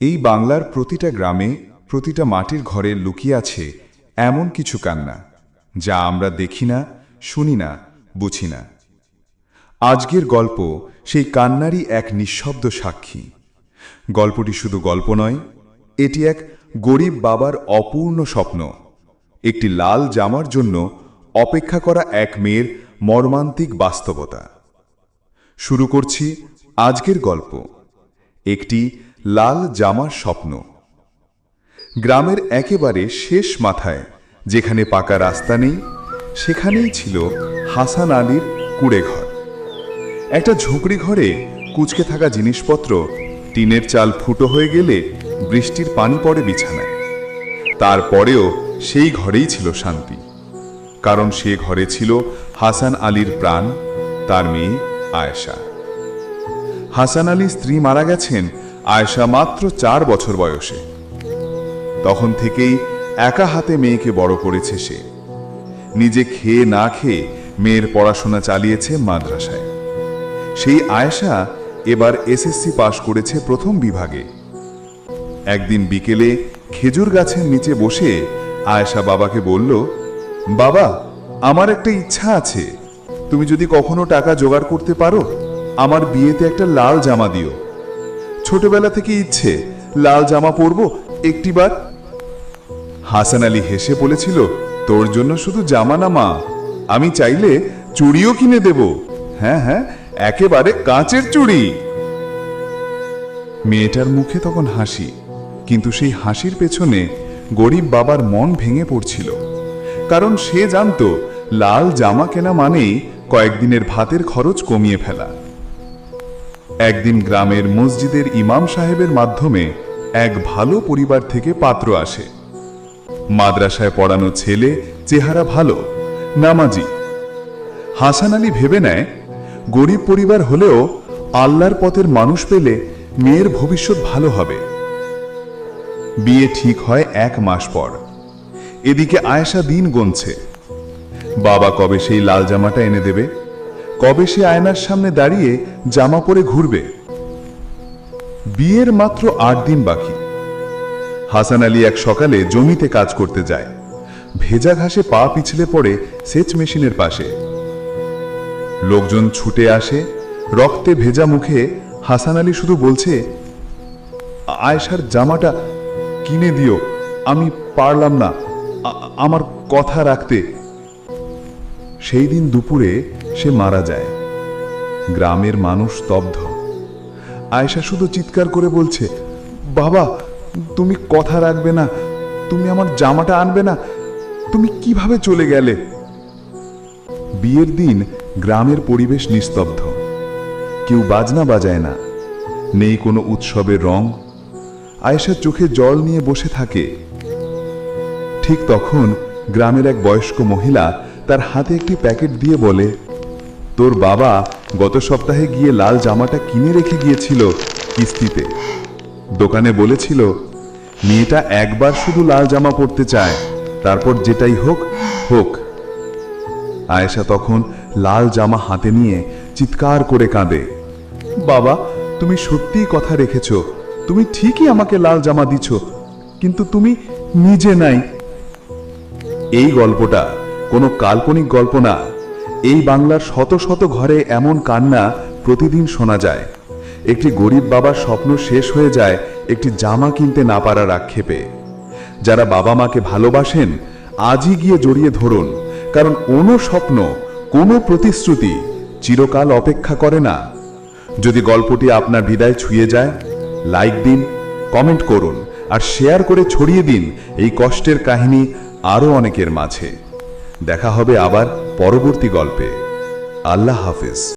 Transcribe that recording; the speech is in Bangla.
এই বাংলার প্রতিটা গ্রামে, প্রতিটা মাটির ঘরে লুকিয়ে আছে এমন কিছু কান্না, যা আমরা দেখি না, শুনি না, বুঝি না। আজকের গল্প সেই কান্নারই এক নিঃশব্দ সাক্ষী। গল্পটি শুধু গল্প নয়, এটি এক গরিব বাবার অপূর্ণ স্বপ্ন, একটি লাল জামার জন্য অপেক্ষা করা এক মেয়ের মর্মান্তিক বাস্তবতা। শুরু করছি আজকের গল্প। একটি লাল জামার স্বপ্ন। গ্রামের একেবারে শেষ মাথায়, যেখানে পাকা রাস্তা নেই, সেখানেই ছিল হাসান আলীর কুড়েঘর। একটা ঝুঁকড়ি ঘরে কুচকে থাকা জিনিসপত্র টিনের চাল ফুটো হয়ে গেলে বৃষ্টির পানি পড়ে বিছানায়। তারপরেও সেই ঘরেই ছিল শান্তি। কারণ সে ঘরে ছিল হাসান আলীর প্রাণ, তার মেয়ে আয়েশা। হাসান আলী স্ত্রী মারা গেছেন আয়েশা মাত্র চার বছর বয়সে। তখন থেকেই একা হাতে মেয়েকে বড় করেছে সে। নিজে খেয়ে না খেয়ে মেয়ের পড়াশোনা চালিয়েছে মাদ্রাসায়। সেই আয়েশা এবার এসএসসি পাশ করেছে প্রথম বিভাগে। একদিন বিকেলে খেজুর গাছের নিচে বসে আয়েশা বাবাকে বলল, বাবা, আমার একটা ইচ্ছা আছে। তুমি যদি কখনো টাকা জোগাড় করতে পারো, আমার বিয়েতে একটা লাল জামা দিও। ছোটবেলা থেকে ইচ্ছে, লাল জামা পরবো, একটিবার। হাসান আলী হেসে বলেছিল, তোর জন্য শুধু জামা না মা, আমি চাইলে চুড়িও কিনে দেব। হ্যাঁ হ্যাঁ একেবারে কাঁচের চুড়ি। মেয়েটার মুখে তখন হাসি, কিন্তু সেই হাসির পেছনে গরিব বাবার মন ভেঙে পড়ছিল। কারণ সে জানতো, লাল জামা কেনা মানেই কয়েকদিনের ভাতের খরচ কমিয়ে ফেলা। একদিন গ্রামের মসজিদের ইমাম সাহেবের মাধ্যমে এক ভালো পরিবার থেকে পাত্র আসে। মাদ্রাসায় পড়ানো ছেলে চেহারা ভালো, নামাজি। হাসান আলী ভেবে নেয়, গরিব পরিবার হলেও আল্লাহর পথের মানুষ পেলে মেয়ের ভবিষ্যৎ ভালো হবে। বিয়ে ঠিক হয় এক মাস পর। এদিকে আয়েশা দিন গনছে। বাবা কবে সেই লাল জামাটা এনে দেবে? কবে সে আয়নার সামনে দাঁড়িয়ে জামা পরে ঘুরবে? বিয়ের মাত্র আট দিন বাকি। হাসান আলী এক সকালে জমিতে কাজ করতে যায়। ভেজা ঘাসে পা পিছলে পড়ে সেচ মেশিনের পাশে। লোকজন ছুটে আসে, রক্তে ভেজা মুখে হাসান আলী শুধু বলছে, আয়েশার জামাটা কিনে দিও, আমি পারলাম না আমার কথা রাখতে। সেই দিন দুপুরে সে মারা যায়। গ্রামের মানুষ স্তব্ধ। আয়েশা শুধু চিৎকার করে বলছে, বাবা, তুমি কথা রাখবে না, তুমি আমার জামাটা আনবে না, তুমি কীভাবে চলে গেলে? বিয়ের দিন গ্রামের পরিবেশ নিস্তব্ধ। কেউ বাজনা বাজায় না, নেই কোনো উৎসবের রং। আয়েশা চোখে জল নিয়ে বসে থাকে। ঠিক তখন গ্রামের এক বয়স্ক মহিলা তার হাতে একটি প্যাকেট দিয়ে বলে তোর বাবা গত সপ্তাহে গিয়ে লাল জামাটা কিনে রেখে গিয়েছিল কিস্তিতে। দোকানে বলেছিল, মেয়েটা একবার শুধু লাল জামা পরতে চায়, তারপর যেটাই হোক হোক। আয়েশা তখন লাল জামা হাতে নিয়ে চিৎকার করে কাঁদে। বাবা, তুমি সত্যিই কথা রেখেছ, তুমি ঠিকই আমাকে লাল জামা দিছ, কিন্তু তুমি নিজে নাই। এই গল্পটা কোনো কাল্পনিক গল্প না। এই বাংলার শত শত ঘরে এমন কান্না প্রতিদিন শোনা যায়। একটি গরিব বাবার স্বপ্ন শেষ হয়ে যায় একটি জামা কিনতে না পারার আক্ষেপে। যারা বাবা মাকে ভালোবাসেন, আজই গিয়ে জড়িয়ে ধরুন, কারণ কোনো স্বপ্ন, কোনো প্রতিশ্রুতি চিরকাল অপেক্ষা করে না। যদি গল্পটি আপনার হৃদয় ছুঁয়ে যায়, লাইক দিন, কমেন্ট করুন, আর শেয়ার করে ছড়িয়ে দিন এই কষ্টের কাহিনী আরও অনেকের মাঝে। দেখা হবে আবার পরবর্তী গল্পে। আল্লাহ হাফিজ।